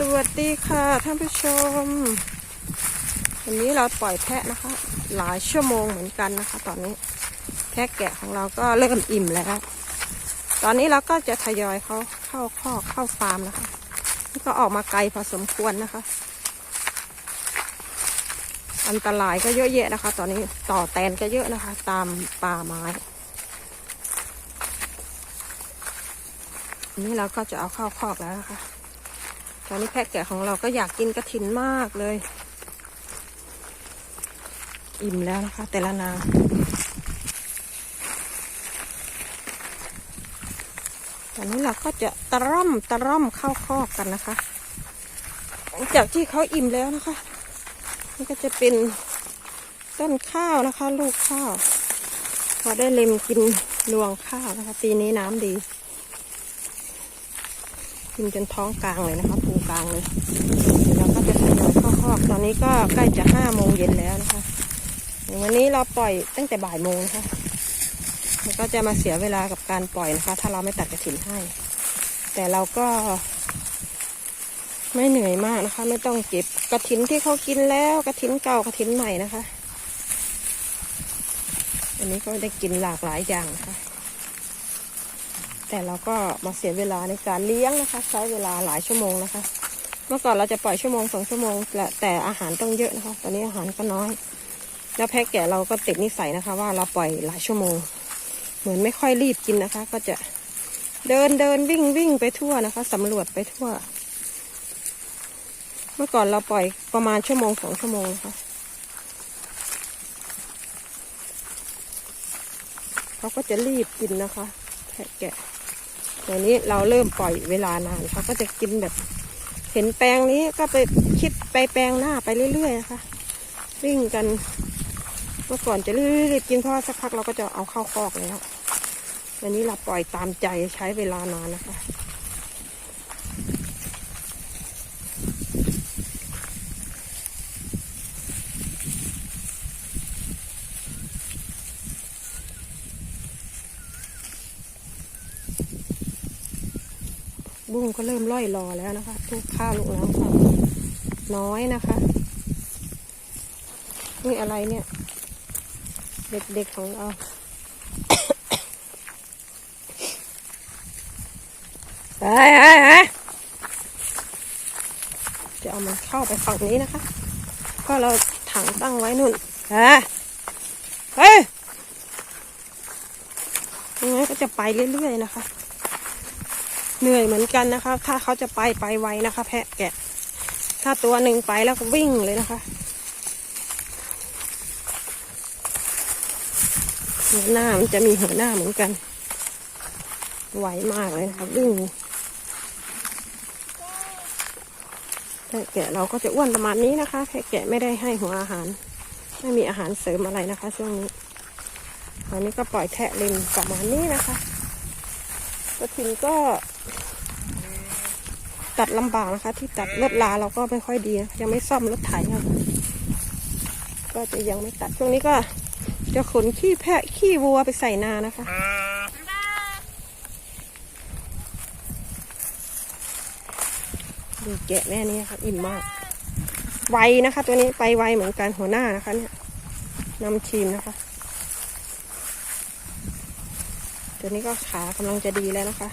สวัสดีค่ะท่านผู้ชม วันนี้เราปล่อยแพะนะคะ หลายชั่วโมงเหมือนกันนะคะ ตอนนี้แพะแกะของเราก็เริ่มอิ่มแล้ว ตอนนี้เราก็จะทยอยเขาเข้าคอกเข้าฟาร์มนะคะนี่ก็ออกมาไกลพอสมควรนะคะ อันตรายก็เยอะแยะนะคะ ตอนนี้ต่อแตนก็เยอะนะคะ ตามป่าไม้อันนี้เราก็จะเอาเข้าคอกแล้วนะคะ ตอนนี้แพะแกะของเราก็อยากกินกระถินมากเลย อิ่มแล้วนะคะ แต่ละนางตอนนี้เราก็จะตะร่อมตะร่อมเข้าคอกกันนะคะ หลังจากที่เขาอิ่มแล้วนะคะ นี่ก็จะเป็นต้นข้าวนะคะ ลูกข้าว พอได้เล็มกินรวงข้าวนะคะ ปีนี้น้ำดี กินจนท้องกลางเลยนะคะพุงกลางเลยแล้วก็จะทยอยเข้าคอกตอนนี้ก็ใกล้จะห้าโมงเย็นแล้วนะคะวันนี้เราปล่อยตั้งแต่บ่ายโมงนะคะมันก็จะมาเสียเวลากับการปล่อยนะคะ ถ้าเราไม่ตัดกระถินให้ แต่เราก็ ไม่เหนื่อยมากนะคะ ไม่ต้องเก็บกระถินที่เขากินแล้วกระถินเก่ากระถินใหม่นะคะ อันนี้ก็ได้กินหลากหลายอย่างนะคะ แต่เราก็มาเสียเวลาในการเลี้ยงนะคะ ใช้เวลาหลายชั่วโมงนะคะ เมื่อก่อนเราจะปล่อยชั่วโมงสองชั่วโมงแต่แต่อาหารต้องเยอะนะคะ ตอนนี้อาหารก็น้อย แล้วแพะแกะเราก็ติดนิสัยนะคะ ว่าเราปล่อยหลายชั่วโมง เหมือนไม่ค่อยรีบกินนะคะ ก็จะเดินเดินวิ่งวิ่งไปทั่วนะคะสำรวจไปทั่ว เมื่อก่อนเราปล่อยประมาณชั่วโมงสองชั่วโมงนะคะเขาก็จะรีบกินนะคะแพะแกะ เดี๋ยวนี้เราเริ่มปล่อยเวลานานเขาก็จะกินแบบ เห็นแปลงนี้ก็ไปคิดไปแปลงหน้าไปเรื่อยๆนะคะวิ่งกันเมื่อก่อนจะรีบกินเพราะว่าสักพักเราก็จะเอาเข้าคอกแล้ววันนี้เราปล่อยตามใจใช้เวลานานนะคะ บุ้งก็เริ่มล่อยรอแล้วนะคะลูกข้าวลูกน้ำค่ะน้อยนะคะนี่อะไรเนี่ย เด็กๆของเราไปไปไปจะเอามันเข้าไปฝั่งนี้นะคะ ก็เราถังตั้งไว้นู่นฮะเฮ้ยยังไงก็จะไปเรื่อยๆนะคะ เหนื่อยเหมือนกันนะคะ ถ้าเขาจะไปไปไวนะคะ แพะแกะ ถ้าตัวหนึ่งไปแล้วก็วิ่งเลยนะคะหัวหน้ามันจะมีหัวหน้าเหมือนกัน ไวมากเลยนะคะวิ่งแพะแกะเราก็จะอ้วนประมาณนี้นะคะ แพะแกะไม่ได้ให้หัวอาหาร ไม่มีอาหารเสริมอะไรนะคะ ช่วงนี้ตอนนี้ก็ปล่อยแทะเลนประมาณนี้นะคะกระถินก็ ตัดลำบากนะคะ ที่ตัดรถลาเราก็ไม่ค่อยดี ยังไม่ซ่อมรถไถค่ะก็จะยังไม่ตัดช่วงนี้ก็จะขนขี้แพะขี้วัวไปใส่นานะคะดูแกะแม่นี้นะคะอิ่มมาก ไวนะคะ ตัวนี้ไปไวเหมือนกันหัวหน้านะคะ เนี่ยนำทีมนะคะ ตัวนี้ก็ขากำลังจะดีแล้วนะคะ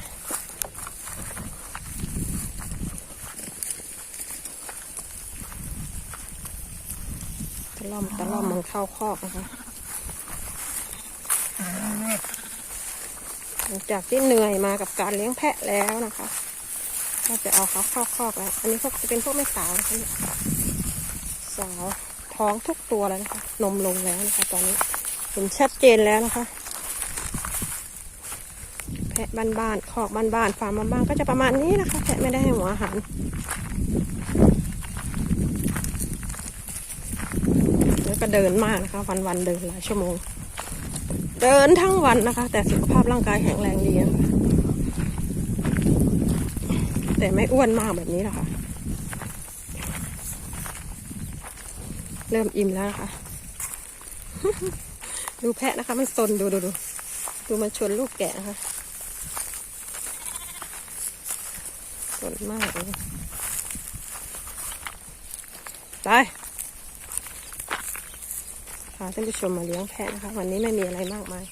ะล่อมตะล่อมมันเข้าคอกนะคะหลังจากที่เหนื่อยมากับการเลี้ยงแพะแล้วนะคะ ก็จะเอาเขาเข้าคอกแล้ว อันนี้พวกจะเป็นพวกแม่สาวนะคะสาวท้องทุกตัวแล้วนะคะ นมลงแล้วนะคะ ตอนนี้เห็นชัดเจนแล้วนะคะ แพะบ้านๆคอกบ้านๆฟาร์มบ้านๆก็จะประมาณนี้นะคะ แพะไม่ได้ให้หัวอาหาร แล้ว ก็เดินมากนะคะ วันวันเดินหลายชั่วโมง เดินทั้งวันนะคะ แต่สุขภาพร่างกายแข็งแรงดีนะคะแต่ไม่อ้วนมากแบบนี้นะคะ เริ่มอิ่มแล้วนะคะ ดูแพะนะคะมันซนดูดูดูดูมันชนลูกแกะนะคะซนมากเลยไปาท่านผู้ชมมาเลี้ยงแพะนะคะ วันนี้ไม่มีอะไรมากมาย